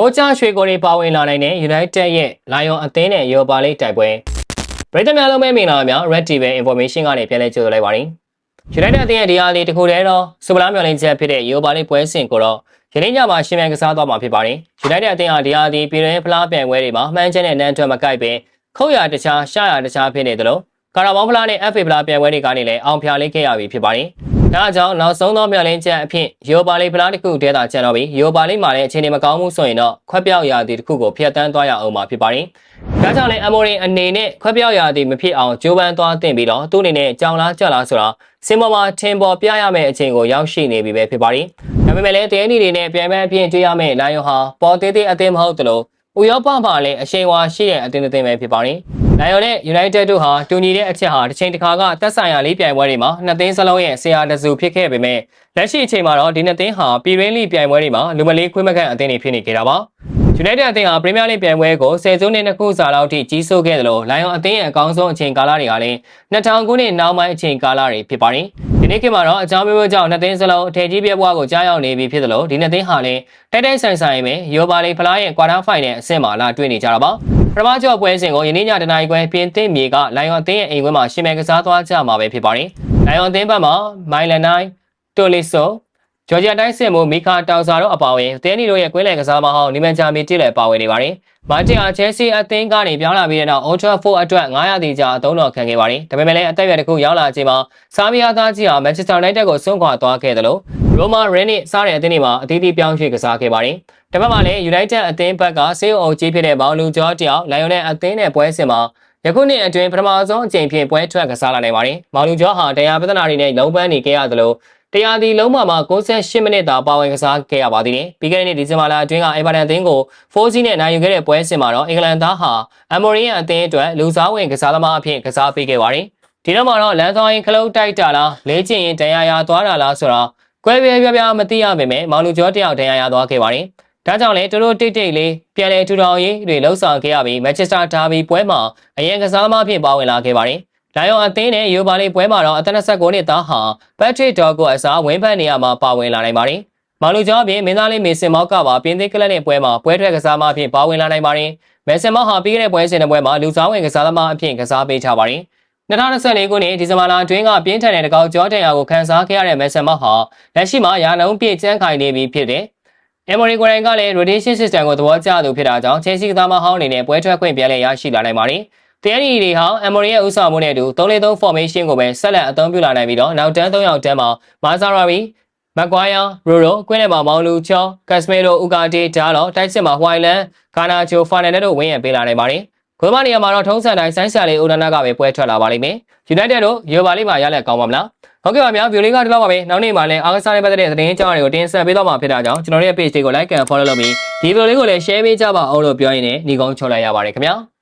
မိုးချရွှေကိုတွေပါဝင်လာနိုင်တဲ့ United ရဲ့လာယွန်အသင်းနဲ့ယောပါလိတိုက်ပွဲပရိသတ်များလုံးပဲမင်္ဂလာပါများ Red TV Information ကနေပြန်လည်ကြိုဆိုလိုက်ပါရစေ။ United အသင်းရဲ့ဒီအားလေးတစ်ခုတည်းတော့စူပလာမျော်လင့်ချက်ဖြစ်တဲ့ယောပါလိပွဲစဉ်ကိုတော့ယနေ့ညမှာရှင်မြန်ကစားသွားမှာဖြစ်ပါတယ်။ United အသင်းဟာဒီအားဒီပြည်တွင်းဖလားပြိုင်ပွဲတွေမှာမှန်းချက်နဲ့နန်းထွက်မကိုက်ပင်ခုတ်ရတခြားရှာရတခြားဖြစ်နေသလိုကာရာဘောင်းဖလားနဲ့ FA ဖလားပြိုင်ပွဲတွေကနေလည်းအောင်ဖြာလေးခဲ့ရပြီဖြစ်ပါတယ်။ ဒါကြောင့်နောက်ဆုံးသောမျှော်လင့်ချက်အဖြစ်ယောပါလိဖလားတစ်ခုတည်းသာကျန်တော့ပြီးယောပါလိမှာလည်းအခြေအနေမကောင်းမှုဆိုရင်တော့ခွက်ပြောက်ရာသီတစ်ခုကိုဖျက်ဆီးသွားရအောင်မှာဖြစ်ပါတယ်။ဒါကြောင့်လည်းအမိုရင်အနေနဲ့ခွက်ပြောက်ရာသီမဖြစ်အောင်ကြိုးပမ်းသွားတင်ပြီးတော့သူ့အနေနဲ့ကြောင်လားကြက်လားဆိုတာစင်ပေါ်မှာထင်ပေါ်ပြရမယ့်အချိန်ကိုရောက်ရှိနေပြီပဲဖြစ်ပါတယ်။ဒါပေမဲ့လည်းတင်းဒီတွေနဲ့ပြန်ပန်းအဖြစ်တွေ့ရမယ့်လိုင်ယွန်ဟာပေါ်သေးသေးအသင်းမဟုတ်သလိုဥရောပမှာလည်းအရှိန်အဝါရှိတဲ့အသင်းတစ်သင်းပဲဖြစ်ပါတယ်။ လိုင်ယွန်နဲ့ United တို့ဟာတူညီတဲ့အချက်ဟာတစ်ချိန်တစ်ခါကတက်ဆိုင်ရာလေးပြိုင်ပွဲတွေမှာနှစ်သင်းစလုံးရဲ့ဆရာတစုဖြစ်ခဲ့ပေမဲ့လက်ရှိအချိန်မှာတော့ဒီနှစ်သင်းဟာပြည်ရင်းလိပြိုင်ပွဲတွေမှာလူမလေးခွင့်မခန့်အသင်းတွေဖြစ်နေကြတာပါ။ United အသင်းဟာ Premier League ပြိုင်ပွဲကိုဆယ်စုနှစ်နှစ်ခုစာလောက်ထိကြီးစိုးခဲ့တယ်လို့လိုင်ယွန်အသင်းရဲ့အကောင်းဆုံးအချိန်ကာလတွေကလည်း2000ခုနှစ်နောက်ပိုင်းအချိန်ကာလတွေဖြစ်ပါတယ်။ဒီနေ့ခေတ်မှာတော့အကြောင်းမျိုးမျိုးကြောင့်နှစ်သင်းစလုံးအထည်ကြီးပြပွဲကိုကြားရောက်နေပြီဖြစ်တယ်လို့ဒီနှစ်သင်းဟာလည်းတိုက်တိုက်ဆိုင်ဆိုင်ပဲယူပါလီဖလားရဲ့ကွာတာဖိုင်နယ်အဆင့်မှာလာတွေ့နေကြတာပါ။ ပထမကျော့ပွဲစဉ်ကိုယနေ့ညတနာရီခွဲပြင်သစ်မြေကလိုင်ယွန်အသင်းရဲ့အိမ်ခွဲမှာရှင်မဲကစားသွားကြမှာပဲဖြစ်ပါတယ်။လိုင်ယွန်အသင်းဘက်မှာမိုင်လန်နိုင်တိုလီဆိုဂျော်ဂျီယာတိုင်းစစ်မှုမီခါတောင်စာတို့အပါအဝင်တဲနီတို့ရဲ့ကွင်းလယ်ကစားမဟောင်းနီမန်ဂျာမီတစ်လည်းပါဝင်နေပါတယ်။မာတင်အားချဲစီအသင်းကနေပြောင်းလာပြီးတဲ့နောက် Ultra 4အတွက်900တီကြာအသုံးတော်ခံခဲ့ပါတယ်။ဒါပေမဲ့လည်းအသက်အရွယ်တစ်ခုရောက်လာချိန်မှာဆာမီယာသားကြီးဟာ Manchester United ကိုစွန့်ခွာသွားခဲ့တယ်လို့ Roma Rennes စတဲ့အသင်းတွေမှာအသီးသီးပြောင်းရွှေ့ကစားခဲ့ပါတယ်။ဒါပေမဲ့လည်း United အသင်းဘက်ကစေးအုပ်ကြီးဖြစ်တဲ့ဘောင်လူကျော်တယောက်လိုင်ယွန်နဲ့အသင်းနဲ့ပွဲစဉ်မှာယခုနှစ်အတွင်းပထမဆုံးအကြိမ်ဖြင့်ပွဲထွက်ကစားလာနိုင်ပါတယ်။မောင်လူကျော်ဟာတရားပဒနာတွေနဲ့လုံးပန်းနေခဲ့ရသလိုတရားဒီလုံးမှာမှာ68မိနစ်တာပါဝင်ကစားခဲ့ရပါသေးတယ်။ပြီးခဲ့တဲ့နှစ်ဒီဇင်ဘာလအတွင်းကအေဗာတန်အသင်းကို4စီးနဲ့နိုင်ယူခဲ့တဲ့ပွဲစဉ်မှာတော့အင်္ဂလန်သားဟာအမိုရီယန်အသင်းအတွက်လူစားဝင်ကစားသမားအဖြစ်ကစားပေးခဲ့ပါတယ်။ဒီတော့မှာတော့လန်ဆောင်ရင်ခလုတ်တိုက်တာလားလေ့ကျင့်ရင်တရားရသွားတာလားဆိုတော့ ကွဲပြဲပြပြမသိရပါပဲမောင်လူကျော်တယောက်တရားရသွားခဲ့ပါတယ်။ဒါကြောင့်လေသူတို့တိတ်တိတ်လေးပြန်လဲထူထောင်ရေးတွေလှုပ်ဆောင်ခဲ့ရပြီးမန်ချက်စတာဒါဘီပွဲမှာအရင်ကစားသမားအဖြစ်ပါဝင်လာခဲ့ပါတယ်။လိုင်ယွန်အသင်းနဲ့ယူပါလီပွဲမှာတော့အသက်29နှစ်သားဟာဘတ်ထရစ်ဒေါ်ကိုအစားဝင်းဖက်နေရမှာပါဝင်လာနိုင်ပါတယ်။မာလူကျော်အပြင်မင်းသားလေးမေစင်မောက်ကပါပြင်းသစ်ကလပ်နဲ့ပွဲမှာပွဲထွက်ကစားမအဖြစ်ပါဝင်လာနိုင်ပါတယ်။မေစင်မောက်ဟာပြီးခဲ့တဲ့ပွဲစဉ်တဲ့ပွဲမှာလူစားဝင်ကစားသမားအဖြစ်ကစားပေးချပါတယ်။ 2024ခုနှစ်ဒီဇင်ဘာလအတွင်းကပြင်းထန်တဲ့တကောက်ကြောတန်ရာကိုခန်းစားခဲ့ရတဲ့မေဆန်မောက်ဟာလက်ရှိမှာရာနှုန်းပြည့်ကျန်းခိုင်နေပြီဖြစ်တဲ့ Emory ကိုယ်တိုင်ကလည်း rotation system ကိုသဘောကျသူဖြစ်တာကြောင့် Chelsea ကစားမဟောင်းအနေနဲ့ပွဲထွက်ခွင့်ပြန်လည်ရရှိလာနိုင်ပါတယ်။တရားရီတွေဟာ Emory ရဲ့ဥဆောင်မှုနဲ့အတူ3-3 formation ကိုပဲဆက်လက်အသုံးပြုလာနိုင်ပြီးတော့နောက်တန်း3ယောက်တန်းမှာ Mazzarawi မကွာယာရိုရိုကွင်းထဲမှာမောင်လူချောကက်စမေရိုဥကာတီဒါလောတိုက်စစ်မှာဟွိုင်လန်ဂါနာချိုဖာနယ်နက်တို့ဝင်းရံပေးလာနိုင်ပါတယ်။ ဂိုးမနေရာမှာတော့ထုံးစံတိုင်းဆိုင်းဆာလေးဦးနာနာကပဲပွဲထွက်လာပါလိမ့်မယ်။ United တို့ယူပါလိမ့်မှာရလက်ကောင်းပါမလား။ဟုတ်ကဲ့ပါဗျာဗီဒီယိုလေးကဒီလောက်ပါပဲ။နောက်နေ့မှာလည်းအားကစားရေးပတ်သက်တဲ့သတင်းအကြောင်းတွေကိုတင်ဆက်ပေးတော့မှာဖြစ်တာကြောင့်ကျွန်တော်တို့ရဲ့ page တွေကို like and follow လုပ်ပြီးဒီဗီဒီယိုလေးကိုလည်း share ပေးကြပါအောင်လို့ပြောရင်းနဲ့ညီကုန်းချော်လိုက်ရပါတယ်ခင်ဗျာ။